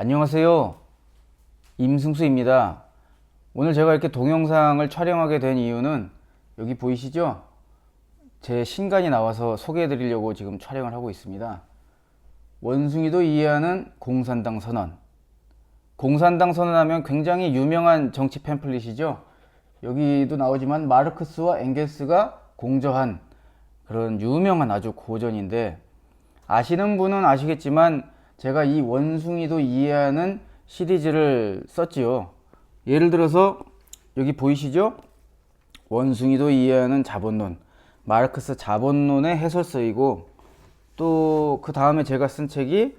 안녕하세요. 임승수입니다. 오늘 제가 이렇게 동영상을 촬영하게 된 이유는 여기 보이시죠? 제 신간이 나와서 소개해 드리려고 지금 촬영을 하고 있습니다. 원숭이도 이해하는 공산당 선언. 공산당 선언하면 굉장히 유명한 정치 팸플릿이죠. 여기도 나오지만 마르크스와 엥겔스가 공저한 그런 유명한 아주 고전인데 아시는 분은 아시겠지만 제가 이 원숭이도 이해하는 시리즈를 썼지요. 예를 들어서 여기 보이시죠? 원숭이도 이해하는 자본론, 마르크스 자본론의 해설서이고 또 그 다음에 제가 쓴 책이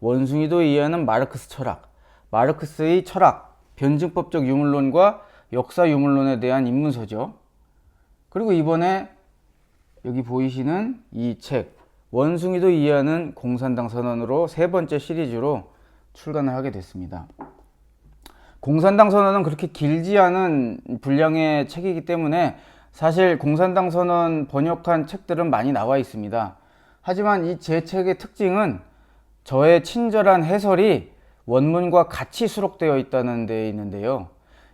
원숭이도 이해하는 마르크스 철학, 마르크스의 철학, 변증법적 유물론과 역사 유물론에 대한 입문서죠. 그리고 이번에 여기 보이시는 이 책, 원숭이도 이해하는 공산당 선언으로 세 번째 시리즈로 출간을 하게 됐습니다. 공산당 선언은 그렇게 길지 않은 분량의 책이기 때문에 사실 공산당 선언 번역한 책들은 많이 나와 있습니다. 하지만 이 제 책의 특징은 저의 친절한 해설이 원문과 같이 수록되어 있다는 데 있는데요.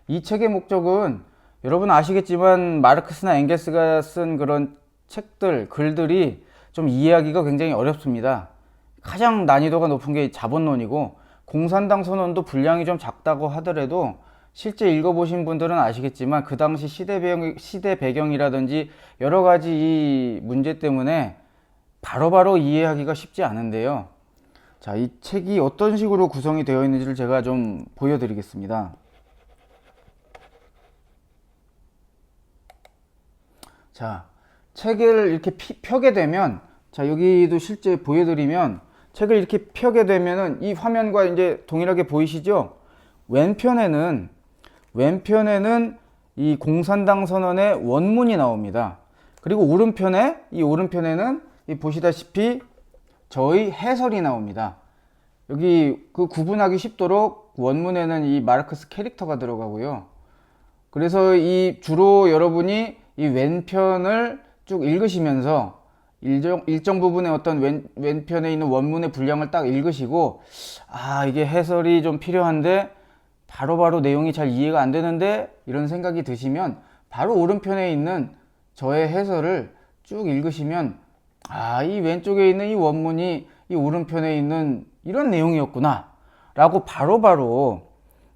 이 책의 목적은 여러분 아시겠지만 마르크스나 엥겔스가 쓴 그런 책들, 글들이 좀 이해하기가 굉장히 어렵습니다. 가장 난이도가 높은 게 자본론이고 공산당 선언도 분량이 좀 작다고 하더라도 실제 읽어보신 분들은 아시겠지만 그 당시 시대 배경, 시대 배경이라든지 여러 가지 이 문제 때문에 바로바로 이해하기가 쉽지 않은데요. 자, 이 책이 어떤 식으로 구성이 되어 있는지를 제가 좀 보여드리겠습니다. 자, 책을 이렇게 피- 펴게 되면, 자, 여기도 실제 보여드리면, 책을 이렇게 펴게 되면은 이 화면과 이제 동일하게 보이시죠? 왼편에는, 왼편에는 이 공산당 선언의 원문이 나옵니다. 그리고 오른편에, 이 오른편에는 이 보시다시피 저의 해설이 나옵니다. 여기 그 구분하기 쉽도록 원문에는 이 마르크스 캐릭터가 들어가고요. 그래서 이 주로 여러분이 이 왼편을 쭉 읽으시면서 일정, 일정 부분의 어떤 왼, 왼편에 있는 원문의 분량을 딱 읽으시고 아 이게 해설이 좀 필요한데 바로 바로 내용이 잘 이해가 안 되는데 이런 생각이 드시면 바로 오른편에 있는 저의 해설을 쭉 읽으시면 아 이 왼쪽에 있는 이 원문이 이 오른편에 있는 이런 내용이었구나 라고 바로바로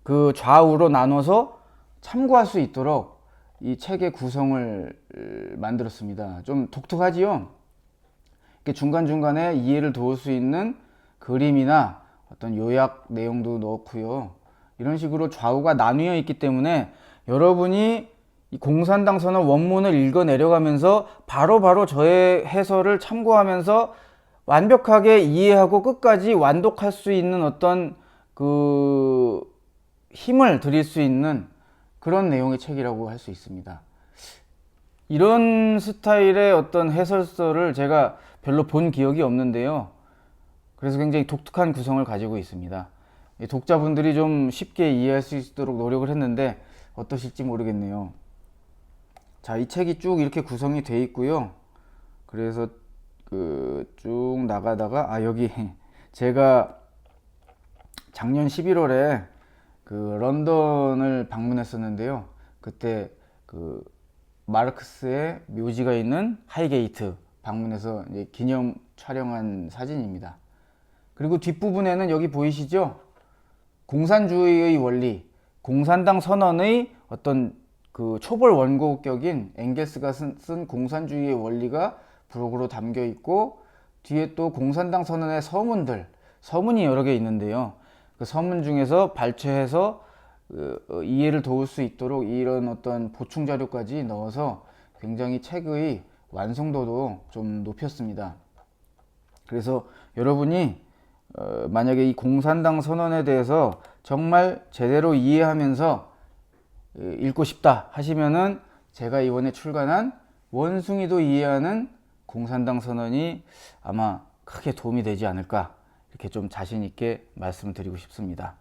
그 좌우로 나눠서 참고할 수 있도록 이 책의 구성을 만들었습니다. 좀 독특하지요? 이렇게 중간중간에 이해를 도울 수 있는 그림이나 어떤 요약 내용도 넣고요. 이런 식으로 좌우가 나뉘어 있기 때문에 여러분이 이 공산당 선언 원문을 읽어 내려가면서 바로 바로 저의 해설을 참고하면서 완벽하게 이해하고 끝까지 완독할 수 있는 어떤 그 힘을 드릴 수 있는 그런 내용의 책이라고 할 수 있습니다. 이런 스타일의 어떤 해설서를 제가 별로 본 기억이 없는데요. 그래서 굉장히 독특한 구성을 가지고 있습니다. 이 독자분들이 좀 쉽게 이해할 수 있도록 노력을 했는데 어떠실지 모르겠네요. 자, 이 책이 쭉 이렇게 구성이 돼 있고요. 그래서 그 쭉 나가다가 아 여기 제가 작년 11월에 그 런던을 방문했었는데요. 그때 그 마르크스의 묘지가 있는 하이게이트 방문해서 기념 촬영한 사진입니다. 그리고 뒷부분에는 여기 보이시죠? 공산주의의 원리, 공산당 선언의 어떤 그 초벌 원고격인 엥겔스가 쓴, 쓴 공산주의의 원리가 부록으로 담겨 있고 뒤에 또 공산당 선언의 서문들, 서문이 여러 개 있는데요. 그 서문 중에서 발췌해서 그, 어, 이해를 도울 수 있도록 이런 어떤 보충 자료까지 넣어서 굉장히 책의 완성도도 좀 높였습니다. 그래서 여러분이 어, 만약에 이 공산당 선언에 대해서 정말 제대로 이해하면서 에, 읽고 싶다 하시면은 제가 이번에 출간한 원숭이도 이해하는 공산당 선언이 아마 크게 도움이 되지 않을까 이렇게 좀 자신 있게 말씀을 드리고 싶습니다.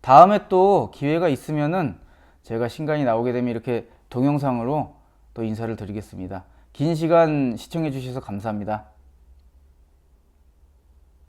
다음에 또 기회가 있으면은 제가 신간이 나오게 되면 이렇게 동영상으로 또 인사를 드리겠습니다. 긴 시간 시청해 주셔서 감사합니다.